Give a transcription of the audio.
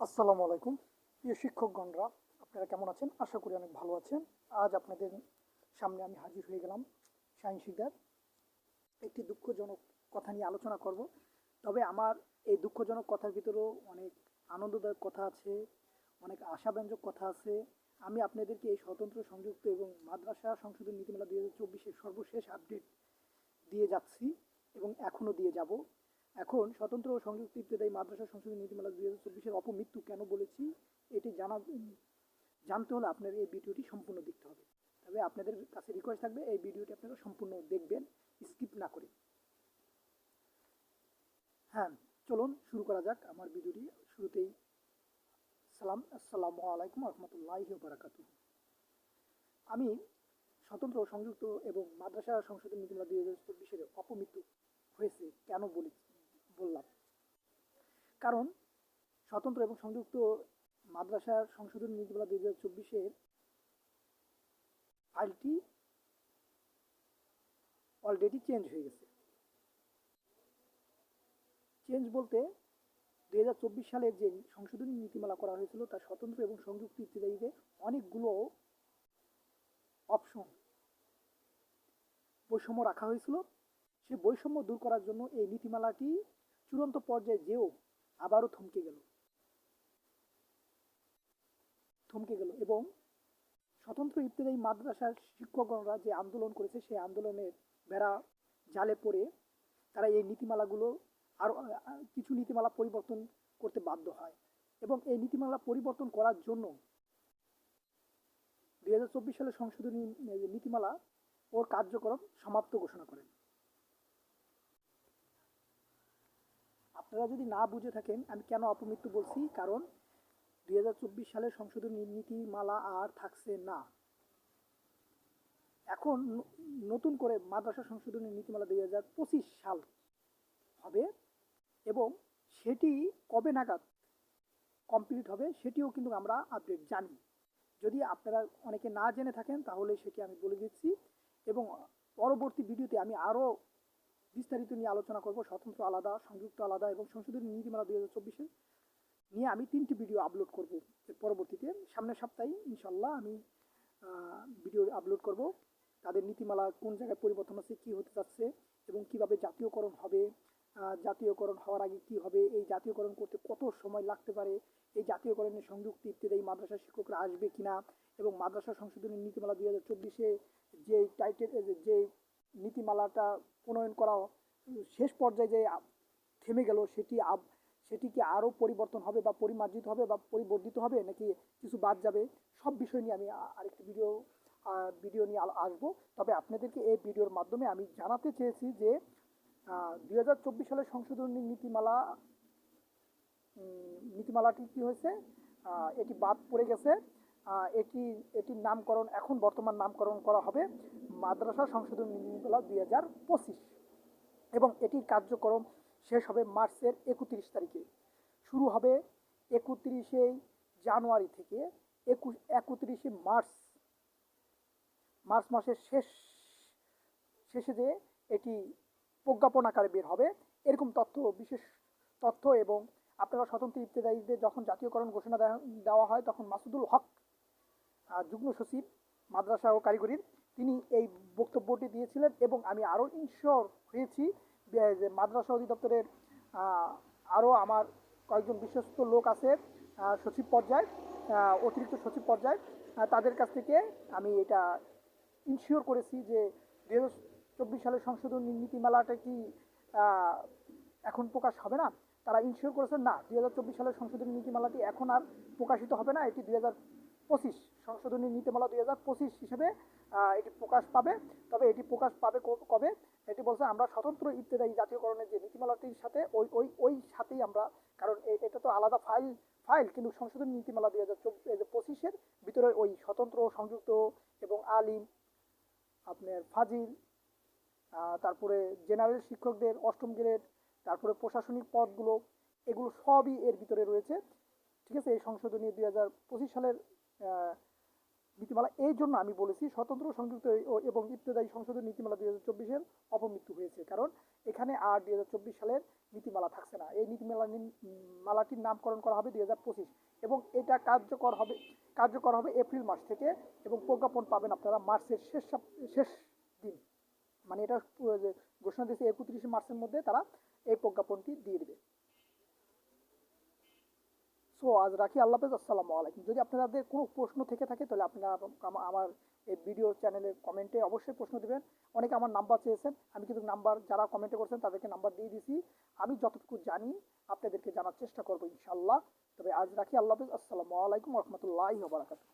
আসসালামু আলাইকুম। প্রিয় শিক্ষকগণরা, আপনারা কেমন আছেন? আশা করি অনেক ভালো আছেন। আজ আপনাদের সামনে আমি হাজির হয়ে গেলাম শাহিন শিকদার। একটি দুঃখজনক কথা নিয়ে আলোচনা করব। তবে আমার এই দুঃখজনক কথার ভিতরেও অনেক আনন্দদায়ক কথা আছে, অনেক আশাব্যঞ্জক কথা আছে। আমি আপনাদেরকে এই স্বতন্ত্র, সংযুক্ত এবং মাদ্রাসা সংশোধন নীতিমালা দুই হাজার চব্বিশের সর্বশেষ আপডেট দিয়ে যাচ্ছি এবং এখনও দিয়ে যাব। এখন স্বতন্ত্র ও সংযুক্ত ইত্যাদি মাদ্রাসা সংশোধনী নীতিমালা দুই হাজার চব্বিশের অপমৃত্যু কেন বলেছি, এটি জানা জানতে হলে আপনার এই ভিডিওটি সম্পূর্ণ দেখতে হবে। তবে আপনাদের কাছে রিকোয়েস্ট থাকবে, এই ভিডিওটি আপনারা সম্পূর্ণ দেখবেন স্কিপ না করে। হ্যাঁ চলুন শুরু করা যাক আমার ভিডিওটি। শুরুতেই সালাম, আসসালামু আলাইকুম রহমতুল্লাহ বারাকাতু আমি স্বতন্ত্র সংযুক্ত এবং মাদ্রাসা সংশোধন নীতিমালা দুই হাজার চব্বিশের অপমৃত্যু হয়েছে কেন বলি বললাম। কারণ স্বতন্ত্র এবং সংযুক্ত মাদ্রাসার সংশোধন নীতিমালা দুই হাজার চব্বিশের ফাইলটি অলরেডি চেঞ্জ হয়ে গেছে। চেঞ্জ বলতে দুই হাজার চব্বিশ সালের যে সংশোধনী নীতিমালা করা হয়েছিল, তার স্বতন্ত্র এবং সংযুক্ত ইত্যাদিতে অনেকগুলো অপশন বৈষম্য রাখা হয়েছিল। সে বৈষম্য দূর করার জন্য এই নীতিমালাটি চূড়ান্ত পর্যায়ে যেও, আবারও থমকে গেল। থমকে গেল এবং স্বতন্ত্র ইত্যাদি মাদ্রাসার শিক্ষকগণরা যে আন্দোলন করেছে, সেই আন্দোলনের বেড়া জালে পড়ে তারা এই নীতিমালাগুলো আরও কিছু নীতিমালা পরিবর্তন করতে বাধ্য হয় এবং এই নীতিমালা পরিবর্তন করার জন্য দুই সালের সংশোধনী নীতিমালা ওর কার্যক্রম সমাপ্ত ঘোষণা করেন। আপনারা যদি না বুঝে থাকেন, আমি কেন অপমৃত্যু বলছি? কারণ দুই সালের সংশোধনী নীতিমালা আর থাকছে না। এখন নতুন করে মাদ্রাসা সংশোধনী নীতিমালা দুই হাজার পঁচিশ সাল হবে এবং সেটি কবে নাগাদ কমপ্লিট হবে সেটিও কিন্তু আমরা আপডেট জানি। যদি আপনারা অনেকে না জেনে থাকেন, তাহলে সেটি আমি বলে দিচ্ছি এবং পরবর্তী ভিডিওতে আমি আরও বিস্তারিত নিয়ে আলোচনা করব। স্বতন্ত্র আলাদা, সংযুক্ত আলাদা এবং সংশোধনী নীতিমালা দুই হাজার চব্বিশে নিয়ে আমি তিনটি ভিডিও আপলোড করব। পরবর্তীতে সামনের সপ্তাহে ইনশাল্লাহ আমি ভিডিও আপলোড করব। তাদের নীতিমালা কোন জায়গায় পরিবর্তন আছে কী হতে যাচ্ছে এবং কীভাবে জাতীয়করণ হবে জাতীয়করণ হওয়ার আগে কি হবে, এই জাতীয়করণ করতে কত সময় লাগতে পারে, এই জাতীয়করণের সংযুক্ত ইত্যাদি মাদ্রাসা শিক্ষকরা আসবে কিনা এবং মাদ্রাসা সংশোধনী নীতিমালা দুই হাজার চব্বিশে যে টাইটেল যে নীতিমালাটা প্রণয়ন করা শেষ পর্যায়ে যে থেমে গেল, সেটি সেটি কি আরও পরিবর্তন হবে বা পরিমার্জিত হবে বা পরিবর্ধিত হবে নাকি কিছু বাদ যাবে? সব বিষয় নিয়ে আমি আরেকটি ভিডিও ভিডিও নিয়ে আসব। তবে আপনাদেরকে এই ভিডিওর মাধ্যমে আমি জানাতে চেয়েছি যে দুই হাজার চব্বিশ সালের সংশোধনী নীতিমালা নীতিমালাটি কি হয়েছে? এটি বাদ পড়ে গেছে। এটি, এটির নামকরণ, এখন বর্তমান নামকরণ করা হবে। মাদ্রাসা সংশোধনী নীতিমালা দুই হাজার পঁচিশ। এবং এটির কার্যক্রম শেষ হবে মার্চের একত্রিশ তারিখে। শুরু হবে একত্রিশে জানুয়ারি থেকে একুশ, একত্রিশে মার্চ। মার্চ মাসের শেষ, শেষে যে এটি প্রজ্ঞাপন আকারে বের হবে, এরকম তথ্য, বিশেষ তথ্য এবং আপনারা স্বতন্ত্র ইত্যাদিদের যখন জাতীয়করণ ঘোষণা দেওয়া হয়, তখন মাসুদুল হক যুগ্ম সচিব, মাদ্রাসা ও কারিগরির তিনি এই বক্তব্যটি দিয়েছিলেন এবং আমি আরও ইনশোর হয়েছি যে মাদ্রাসা অধিদপ্তরের আরও আমার কয়েকজন বিশ্বস্ত লোক আছে সচিব পর্যায়ে অতিরিক্ত সচিব পর্যায়ে তাদের কাছ থেকে আমি এটা ইনশিওর করেছি যে হাজার চব্বিশ সালের সংশোধনী নীতিমালাটা কি এখন প্রকাশ হবে না? তারা ইনশিওর করেছেন না, দুই হাজার চব্বিশ সালের সংশোধনী নীতিমালাটি এখন আর প্রকাশিত হবে না, এটি হাজার পঁচিশ সংশোধনী নীতিমালা দুই হাজার পঁচিশ হিসেবে এটি প্রকাশ পাবে। তবে এটি প্রকাশ পাবে কবে? এটি বলছে আমরা স্বতন্ত্র ইত্যাদি জাতীয়করণের যে নীতিমালাটির সাথে ওই ওই ওই সাথেই আমরা, কারণ এটা তো আলাদা ফাইল ফাইল, কিন্তু সংশোধন নীতিমালা দুই হাজার চব্বিশ পঁচিশের ভিতরে ওই স্বতন্ত্র, সংযুক্ত এবং আলিম, আপনার ফাজিল তারপরে জেনারেল শিক্ষকদের অষ্টম গ্রেড, তারপরে প্রশাসনিক পদগুলো, এগুলো সবই এর ভিতরে রয়েছে। ঠিক আছে, এই সংশোধনী দুই হাজার পঁচিশ সালের নীতিমালা। এই জন্য আমি বলেছি স্বতন্ত্র, সংযুক্ত এবং ইত্তেদায়ী সংশোধন নীতিমালা দুই হাজার চব্বিশের অপমৃত্যু হয়েছে। কারণ এখানে আর দুই হাজার চব্বিশ সালের নীতিমালা থাকছে না। এই নীতিমালা মালাটির নামকরণ করা হবে দুই হাজার পঁচিশ এবং এটা কার্যকর হবে কার্যকর হবে এপ্রিল মাস থেকে এবং প্রজ্ঞাপন পাবেন আপনারা মার্চের শেষ শেষ দিন। মানে এটা ঘোষণা দিয়েছে একত্রিশে মার্চের মধ্যে তারা এই প্রজ্ঞাপনটি দিয়ে দেবে। সো আজ রাখি আল্লাহ হাফেজ, আসসালামু আলাইকুম। যদি আপনাদের কোনো প্রশ্ন থেকে থাকে, তাহলে আপনারা আমার এই ভিডিও চ্যানেলে কমেন্টে অবশ্যই প্রশ্ন দেবেন। অনেকে আমার নাম্বার চেয়েছেন, আমি কিন্তু নাম্বার, যারা কমেন্টে করছেন, তাদেরকে নাম্বার দিয়ে দিছি। আমি যতটুকু জানি, আপনাদেরকে জানার চেষ্টা করব ইনশাল্লাহ তবে আজ রাখি আল্লাহ হাফেজ, আসসালামু আলাইকুম রহমতুল্লাহ বারাকাতুহ।